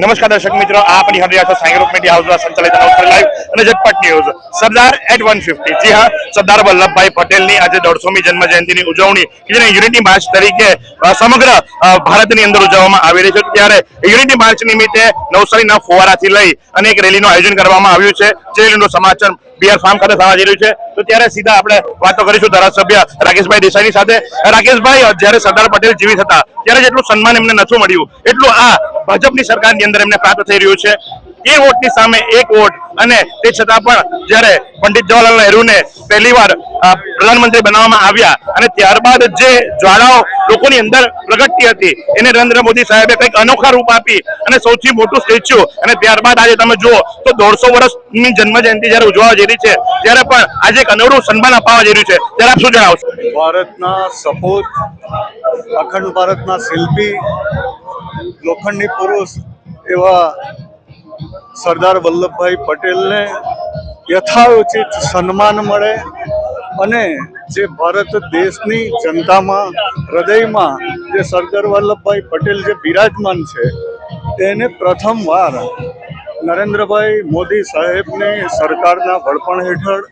નમસ્કાર દર્શક મિત્રો આ આપણી હરિયા છો સાંઈ ગ્રુપ મીડિયા હાઉસ સંચાલિત નવસારી લાઈવ અને ઝટપટ news Sardar at one fifty જી હા, સરદાર વલ્લભભાઈ પટેલની આજે દોઢસોમી જન્મ જયંતિની ઉજવણી, કે જેને યુનિટી માર્ચ તરીકે સમગ્ર ભારતની અંદર ઉજવવામાં આવી રહી છે. ત્યારે યુનિટી માર્ચ નિમિત્તે નવસારીના ફુવારાથી લઈ અને એક રેલીનું આયોજન કરવામાં આવ્યું છે. જે રેલીનું સમાચાર બીઆર ફાર્મ ખાતે થવા જઈ રહ્યું છે. તો ત્યારે સીધા આપણે વાતો કરીશું ધારાસભ્ય રાકેશભાઈ દેસાઈની સાથે. રાકેશભાઈ, જ્યારે સરદાર પટેલ જીવિત હતા, ત્યારે જેટલું સન્માન એમને નથી મળ્યું. એટલું આ ભાજપની સરકારની અંદર એમને પ્રાપ્ત થઈ રહ્યું છે. એ વોટની સામે એક વોટ. અને તે છતાં પણ જ્યારે પંડિત જવાહરલાલ નહેરુને પહેલી વાર પ્રધાનમંત્રી બનાવવામાં આવ્યા અને ત્યારબાદ જે જ્વાળાઓ લોકોની અંદર પ્રગટતી હતી, એને નરેન્દ્ર મોદી સાહેબે કંઈક અનોખા રૂપ આપી અને સૌથી મોટું સ્ટેચ્યુ. અને ત્યારબાદ આજે તમે જુઓ તો દોઢસો વર્ષની જન્મ જયંતિ જયારે ઉજવવા જઈ રહી છે, ત્યારે પણ આજે એક અનોડું સન્માન અપાવવા જઈ રહ્યું છે. ત્યારે આપ શું જણાવશો? ભારતના સપૂત અખંડ ભારતના શિલ્પી, લોખંડી પુરુષ એવા સરદાર વલ્લભભાઈ પટેલને યથાયોચિત સન્માન મળે અને જે ભારત દેશની જનતામાં, હૃદયમાં જે સરદાર વલ્લભભાઈ પટેલ જે બિરાજમાન છે, તેને પ્રથમવાર નરેન્દ્રભાઈ મોદી સાહેબની સરકારના વડપણ હેઠળ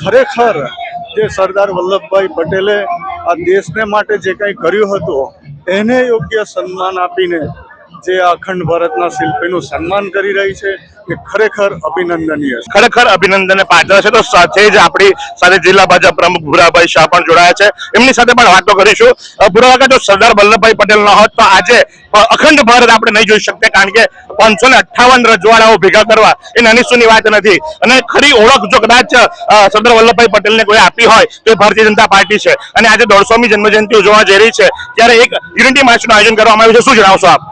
ખરેખર જે સરદાર વલ્લભભાઈ પટેલે આ દેશને માટે જે કંઈ કર્યું હતું, એને યોગ્ય સન્માન આપીને જે અખંડ ભારતના શિલ્પીનું સન્માન કરી રહી છે, એ ખરેખર અભિનંદનીય છે. ખરેખર અભિનંદન પાત્ર છે. તો સાથે જ આપણી સાથે જિલ્લા ભાજપ પ્રમુખ ભુરાભાઈ શાહ પણ જોડાયા છે. એમની સાથે પણ વાતો કરીશું. ભુરાભાઈ જો સરદાર વલ્લભભાઈ પટેલ ન હોત, તો આજે અખંડ ભારત આપણે નહીં જોઈ શકતે, કારણ કે પાંચસો ને અઠ્ઠાવન રજવાડાઓ ભેગા કરવા એ નાની સુની વાત નથી. અને ખરી ઓળખ જો કદાચ સરદાર વલ્લભભાઈ પટેલને કોઈ આપી હોય, તો એ ભારતીય જનતા પાર્ટી છે. અને આજે દોઢસોમી જન્મજયંતિ ઉજવવા જઈ રહી છે. ત્યારે એક યુનિટી માર્ચનું આયોજન કરવામાં આવ્યું છે. શું જણાવશો આપ?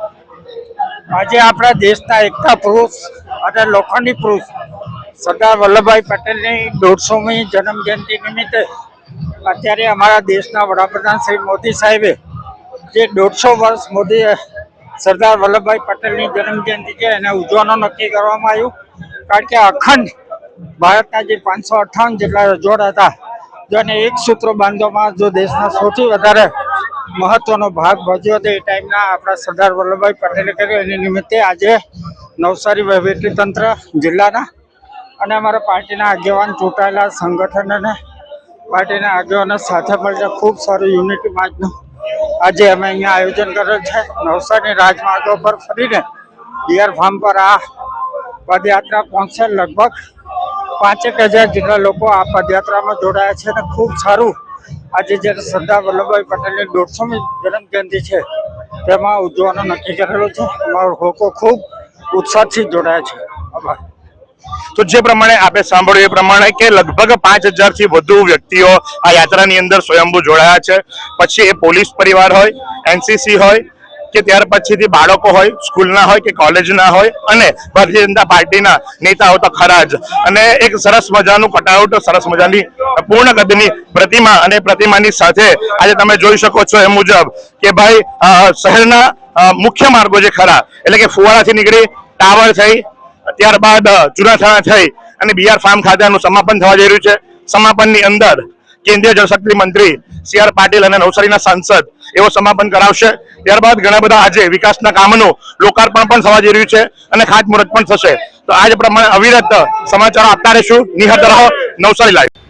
આજે આપણા દેશના એકતા પુરુષ અને લોખંડી પુરુષ સરદાર વલ્લભભાઈ પટેલની દોઢસોમી જન્મ જયંતિ નિમિત્તે અત્યારે અમારા દેશના વડાપ્રધાન શ્રી મોદી સાહેબે જે દોઢસો વર્ષ મોદી સરદાર વલ્લભભાઈ પટેલની જન્મ જયંતિ છે, એને ઉજવવાનું નક્કી કરવામાં આવ્યું. કારણ કે અખંડ ભારતના જે પાંચસો અઠ્ઠાવન જેટલા રજવાડા હતા, જેને એક સૂત્ર બાંધવામાં જો દેશના સૌથી વધારે મહત્વનો ભાગ ભજ્યો હતો એ ટાઈમના આપણા સરદાર વલ્લભભાઈ પટેલે કર્યો. એની નિમિત્તે આજે નવસારી વહીવટી તંત્ર જિલ્લાના અને અમારા પાર્ટીના આગેવાન ચૂંટાયેલા સંગઠન અને પાર્ટીના આગેવાનો સાથે મળીને ખૂબ સારું યુનિટી માર્ચનું આજે અમે અહીંયા આયોજન કરેલ છે. નવસારી રાજમાર્ગો પર ફરીને ડિયર ફાર્મ પર આ પદયાત્રા પહોંચશે. લગભગ પાંચેક હજાર જેટલા લોકો આ પદયાત્રામાં જોડાયા છે અને ખૂબ સારું આજે જ્યારે સરદાર વલ્લભભાઈ પટેલની દોઢસોમી જન્મ જયંતિ છે, તેમાં ઉજવવાનું નક્કી કરેલું છે. અમારો લોકો ખૂબ ઉત્સાહથી જોડાયા છે. આભાર. તો જે પ્રમાણે આપણે સાંભળ્યું એ પ્રમાણે કે લગભગ પાંચ હજારથી વધુ વ્યક્તિઓ આ યાત્રાની અંદર સ્વયંભૂ જોડાયા છે. પછી એ પોલીસ પરિવાર હોય એનસીસી હોય, કે ત્યાર પછીથી બાળકો હોય, સ્કૂલના હોય કે કોલેજના હોય, અને ભારતીય જનતા પાર્ટીના નેતાઓ તો ખરા જ. અને એક સરસ મજાનું કટઆઉટ સરસ મજાની પૂર્ણ કદની પ્રતિમા અને પ્રતિમાની સાથે આજે તમે જોઈ શકો છો એ મુજબ કે ભાઈ શહેરના મુખ્ય માર્ગો જે ખરા એટલે કે ફુવારાથી નીકળી ટાવર થઈ ત્યારબાદ અ, જુનાથાણા થઈ અને બીઆર ફાર્મ ખાતે સમાપન થવા જઈ રહ્યું છે. સમાપનની અંદર કેન્દ્રીય જળશક્તિ મંત્રી સી આર પાટીલ અને નવસારીના સાંસદ એવો સમાપન કરાવશે. ત્યારબાદ ઘણા બધા આજે વિકાસના કામનું લોકાર્પણ પણ થવા જઈ રહ્યું છે અને ખાતમુહૂર્ત પણ થશે. તો આજ પ્રમાણે અવિરત સમાચારો આપતા રહીશું. નિહત રહો. નવસારી લાઈવ.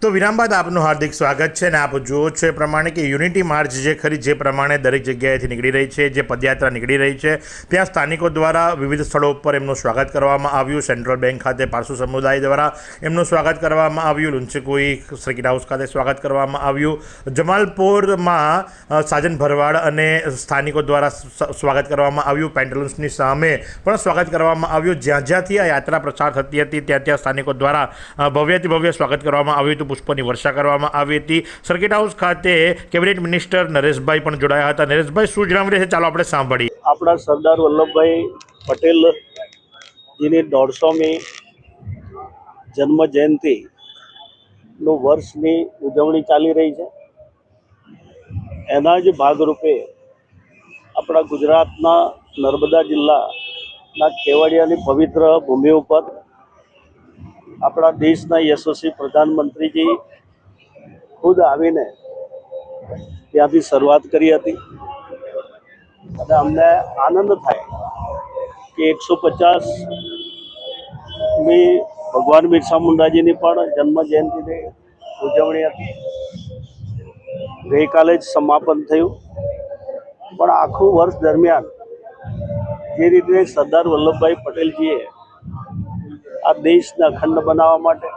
તો વિરામ બાદ આપનું હાર્દિક સ્વાગત છે અને આપ જુઓ છો એ પ્રમાણે કે યુનિટી માર્ચ જે ખરી જે પ્રમાણે દરેક જગ્યાએથી નીકળી રહી છે, જે પદયાત્રા નીકળી રહી છે, ત્યાં સ્થાનિકો દ્વારા વિવિધ સ્થળો ઉપર એમનું સ્વાગત કરવામાં આવ્યું. સેન્ટ્રલ બેંક ખાતે પારસુ સમુદાય દ્વારા એમનું સ્વાગત કરવામાં આવ્યું. લુન્સીકુઈ સર્કિટ હાઉસ ખાતે સ્વાગત કરવામાં આવ્યું. જમાલપુરમાં સાજન ભરવાડ અને સ્થાનિકો દ્વારા સ્વાગત કરવામાં આવ્યું. પેન્ટલુન્સની સામે પણ સ્વાગત કરવામાં આવ્યું. જ્યાં જ્યાંથી આ યાત્રા પ્રસાર થતી હતી, ત્યાં ત્યાં સ્થાનિકો દ્વારા ભવ્યથી ભવ્ય સ્વાગત કરવામાં આવ્યું હતું. પુષ્પોની વર્ષા કરવામાં આવી હતી. સર્કિટ હાઉસ ખાતે કેબિનેટ મિનિસ્ટર નરેશભાઈ પણ જોડાયા હતા. નરેશભાઈ, શું જણાવી છે ચાલો આપણે સાંભળીએ. આપણા સરદાર વલ્લભભાઈ પટેલ જેની દોઢસોમી જન્મ જયંતિનું વર્ષની ઉજવણી ચાલી રહી છે. એના જ ભાગરૂપે આપણા ગુજરાતના નર્મદા જિલ્લાના કેવડિયાની પવિત્ર ભૂમિ ઉપર આપણા દેશના યશસ્વી પ્રધાનમંત્રીજી ખુદ આવીને ત્યાંથી શરૂઆત કરી હતી. અને અમને આનંદ થાય કે એકસો પચાસ મી ભગવાન બિરસા મુંડાજીની પણ જન્મ જયંતિની ઉજવણી હતી. ગઈકાલે જ સમાપન થયું. પણ આખું વર્ષ દરમિયાન જે રીતે સરદાર વલ્લભભાઈ પટેલજીએ આ દેશના ખંડ બનાવવા માટે,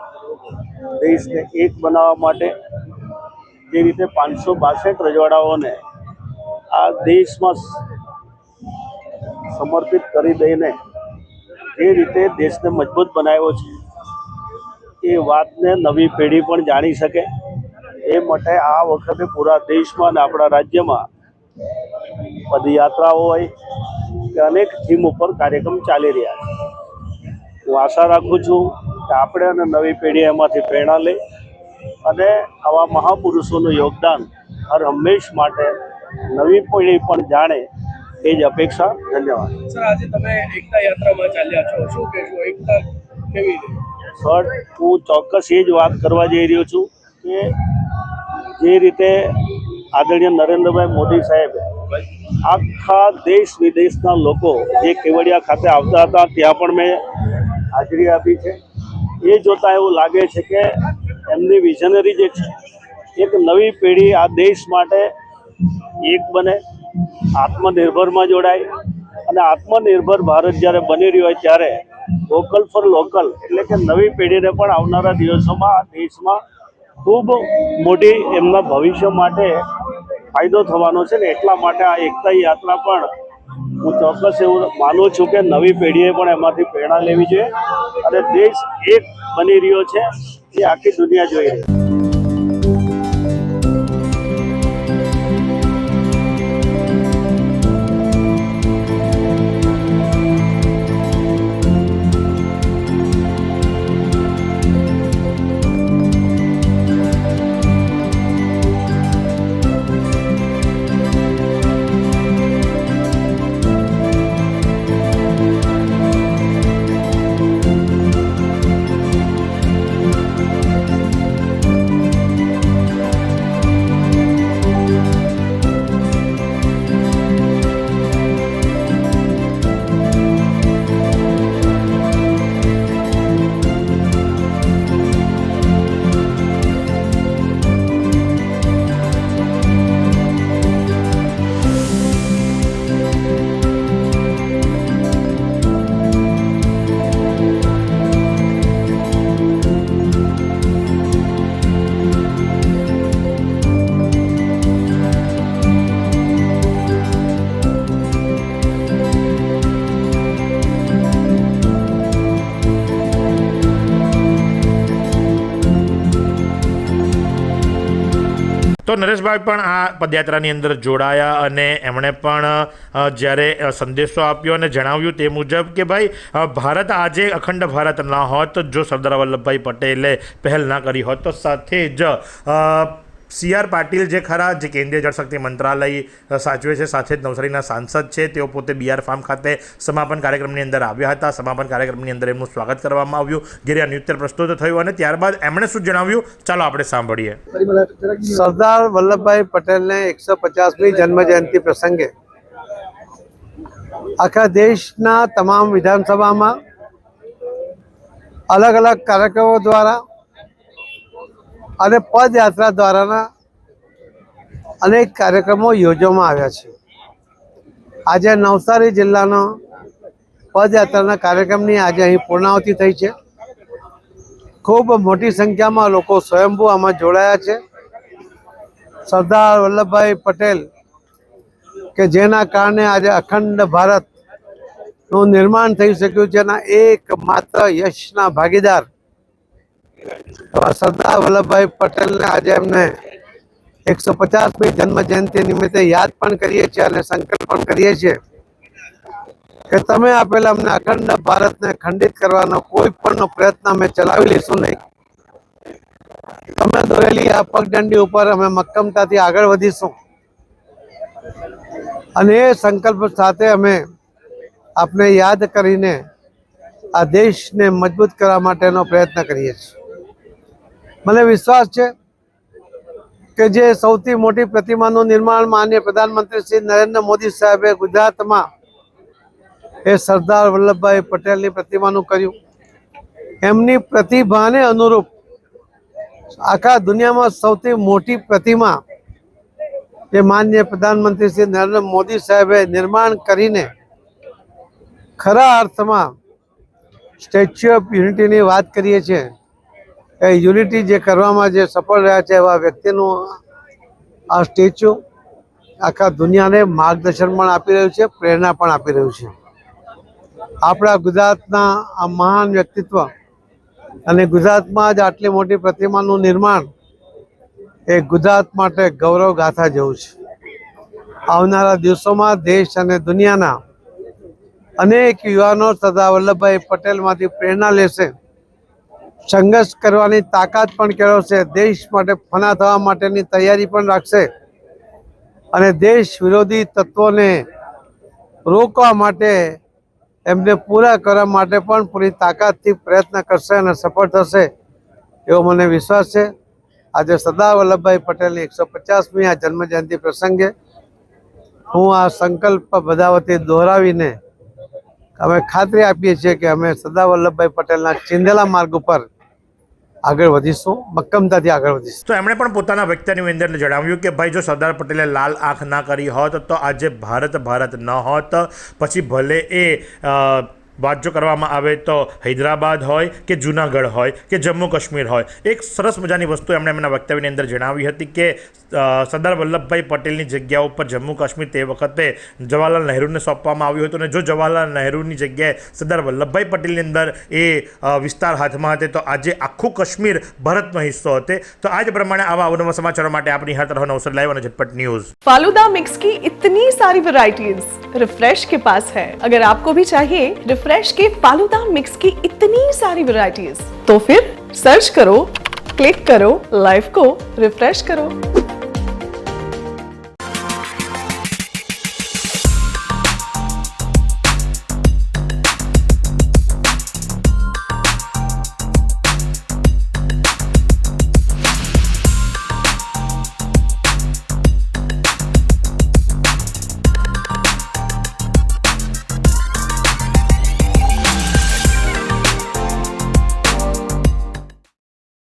દેશને એક બનાવવા માટે જે રીતે પાંચસો બાસઠ રજવાડાઓને આ દેશમાં સમર્પિત કરી દઈને જે રીતે દેશને મજબૂત બનાવ્યો છે, એ વાતને નવી પેઢી પણ જાણી શકે. એ માટે આ વખતે પૂરા દેશમાં અને આપણા રાજ્યમાં પદયાત્રાઓ હોય કે અનેક થીમ ઉપર કાર્યક્રમ ચાલી રહ્યા છે. હું આશા રાખું છું કે આપણે અને નવી પેઢી એમાંથી પ્રેરણા લે અને આવા મહાપુરુષોનું યોગદાન હર હંમેશ માટે નવી પેઢી પણ જાણે એ જ અપેક્ષા. ધન્યવાદ. સર આજે તમે એકતા યાત્રામાં ચાલ્યા છો. શું કહેશો? એકતા કેવી સર હું ચોક્કસ એ જ વાત કરવા જઈ રહ્યો છું કે જે રીતે આદરણીય નરેન્દ્રભાઈ મોદી સાહેબ આખા દેશ વિદેશના લોકો જે કેવડિયા ખાતે આવતા હતા ત્યાં પણ મેં હાજરી આપી છે. એ જોતાં એવું લાગે છે કે એમની વિઝનરી જે છે, એક નવી પેઢી આ દેશ માટે એક બને, આત્મનિર્ભરમાં જોડાય અને આત્મનિર્ભર ભારત જ્યારે બની રહ્યું હોય ત્યારે વોકલ ફોર લોકલ એટલે કે નવી પેઢીને પણ આવનારા દિવસોમાં દેશમાં ખૂબ મોટી એમના ભવિષ્ય માટે ફાયદો થવાનો છે ને એટલા માટે આ એકતા યાત્રા પણ હું ચોક્કસ એવું માનું છું કે નવી પેઢીએ પણ એમાંથી પ્રેરણા લેવી જોઈએ અને દેશ એક બની રહ્યો છે એ આખી દુનિયા જોઈ રહી છે. તો નરેશભાઈ પણ આ પદયાત્રાની અંદર જોડાયા અને એમણે પણ જ્યારે સંદેશો આપ્યો અને જણાવ્યું તે મુજબ કે ભાઈ ભારત આજે અખંડ ભારત ના હોત જો સરદાર વલ્લભભાઈ પટેલે પહેલ ના કરી હોત તો સાથે જ સી આર પાટીલ જે ખરા, જે કેન્દ્રીય જળશક્તિ મંત્રાલય સાચવે છે, સાથે જ નવસારીના સાંસદ છે, તેઓ પોતે બીઆર ફાર્મ ખાતે સમાપન કાર્યક્રમની અંદર આવ્યા હતા. સમાપન કાર્યક્રમની અંદર એમનું સ્વાગત કરવામાં આવ્યું. ઘેરે નૃત્ય પ્રસ્તુત થયું અને ત્યારબાદ એમણે શું જણાવ્યું? ચાલો આપણે સાંભળીએ. સરદાર વલ્લભભાઈ પટેલને એકસો પચાસમી જન્મ જયંતિ પ્રસંગે આખા દેશના તમામ વિધાનસભામાં અલગ અલગ કાર્યક્રમો દ્વારા અને પદયાત્રા દ્વારાના અનેક કાર્યક્રમો યોજવામાં આવ્યા છે. આજે નવસારી જિલ્લાનો પદયાત્રાના કાર્યક્રમની આજે અહીં પૂર્ણાવતી થઈ છે. ખૂબ મોટી સંખ્યામાં લોકો સ્વયંભૂ આમાં જોડાયા છે. સરદાર વલ્લભભાઈ પટેલ કે જેના કારણે આજે અખંડ ભારતનું નિર્માણ થઈ શક્યું છે. એના એક માત્ર યશના ભાગીદાર સરદાર વલ્લભભાઈ પટેલને આજે એમને એકસો પચાસમી જન્મ જયંતિ નિમિત્તે યાદ પણ કરીએ છીએ અને સંકલ્પ પણ કરીએ છીએ કે તમે આપેલા અમને અખંડ ભારતને ખંડિત કરવાનો કોઈ પણ પ્રયત્ન અમે ચલાવી લઈશું નહીં. તમે દોરેલી આ પગદંડી ઉપર અમે મક્કમતાથી આગળ વધીશું. અને એ સંકલ્પ સાથે અમે આપને યાદ કરીને આ દેશને મજબૂત કરવા માટેનો પ્રયત્ન કરીએ છીએ. મને વિશ્વાસ છે કે જે સૌથી મોટી પ્રતિમાનું નિર્માણ માન્ય પ્રધાનમંત્રી શ્રી નરેન્દ્ર મોદી સાહેબે ગુજરાતમાં એ સરદાર વલ્લભભાઈ પટેલની પ્રતિમાનું કર્યું. એમની પ્રતિભાને અનુરૂપ આખા દુનિયામાં સૌથી મોટી પ્રતિમા જે માન્ય પ્રધાનમંત્રી શ્રી નરેન્દ્ર મોદી સાહેબે નિર્માણ કરીને ખરા અર્થમાં સ્ટેચ્યુ ઓફ યુનિટીની વાત કરીએ છીએ. એ યુનિટી જે કરવામાં જે સફળ રહ્યા છે એવા વ્યક્તિનું આ સ્ટેચ્યુ આખા દુનિયાને માર્ગદર્શન પણ આપી રહ્યું છે, પ્રેરણા પણ આપી રહ્યું છે. આપણા ગુજરાતના આ મહાન વ્યક્તિત્વ અને ગુજરાતમાં જ આટલી મોટી પ્રતિમાનું નિર્માણ એ ગુજરાત માટે ગૌરવ ગાથા જેવું છે. આવનારા દિવસોમાં દેશ અને દુનિયાના અનેક યુવાનો સરદાર વલ્લભભાઈ પટેલમાંથી પ્રેરણા લેશે સંઘર્ષ કરવાની તાકાત પણ કેળવશે. દેશ માટે ફના થવા માટેની તૈયારી પણ રાખશે. અને દેશ વિરોધી તત્વોને રોકવા માટે, એમને પૂરા કરવા માટે પણ પૂરી તાકાતથી પ્રયત્ન કરશે અને સફળ થશે એવો મને વિશ્વાસ છે. આજે સરદાર વલ્લભભાઈ પટેલની એકસો પચાસમી આ જન્મજયંતિ પ્રસંગે હું આ સંકલ્પ બધા વતી દોહરાવીને અમે ખાતરી આપીએ છીએ કે અમે સરદાર વલ્લભભાઈ પટેલના ચિંધેલા માર્ગ ઉપર આગળ વધીશું, મક્કમતાથી આગળ વધીશું. તો એમણે પણ પોતાના વ્યક્તિની અંદર જણાવ્યું કે ભાઈ, જો સરદાર પટેલે લાલ આંખ ના કરી હોત, તો આજે ભારત ભારત ન હોત. પછી ભલે એ વાત જો કરવામાં આવે તો હૈદરાબાદ હોય કે જુનાગઢ હોય કે જમ્મુ કાશ્મીર હોય, એક સરસ મજાની વસ્તુ એમણે એમના વક્તવ્યની અંદર જણાવી હતી કે સરદાર વલ્લભભાઈ પટેલની જગ્યા ઉપર જમ્મુ કાશ્મીર તે વખતે જવાહરલાલ નહેરુને સોંપવામાં આવ્યું હતું અને જો જવાહરલાલ નહેરુની જગ્યાએ સરદાર વલ્લભભાઈ પટેલની અંદર એ અ, વિસ્તાર હાથમાં હતે તો આજે આખું કાશ્મીર ભારતનો હિસ્સો હતે તો આ જ પ્રમાણે આવા અવનવા સમાચારો માટે આપણી હાથ રહો નવસર લાઈવ અને ઝટપટ ન્યૂઝ फालूदा मिक्स की इतनी सारी वैरायटीज रिफ्रेश के पास है अगर आपको भी चाहिए रिफ्रेश के फालूदा मिक्स की इतनी सारी वैरायटीज तो फिर सर्च करो क्लिक करो लाइफ को रिफ्रेश करो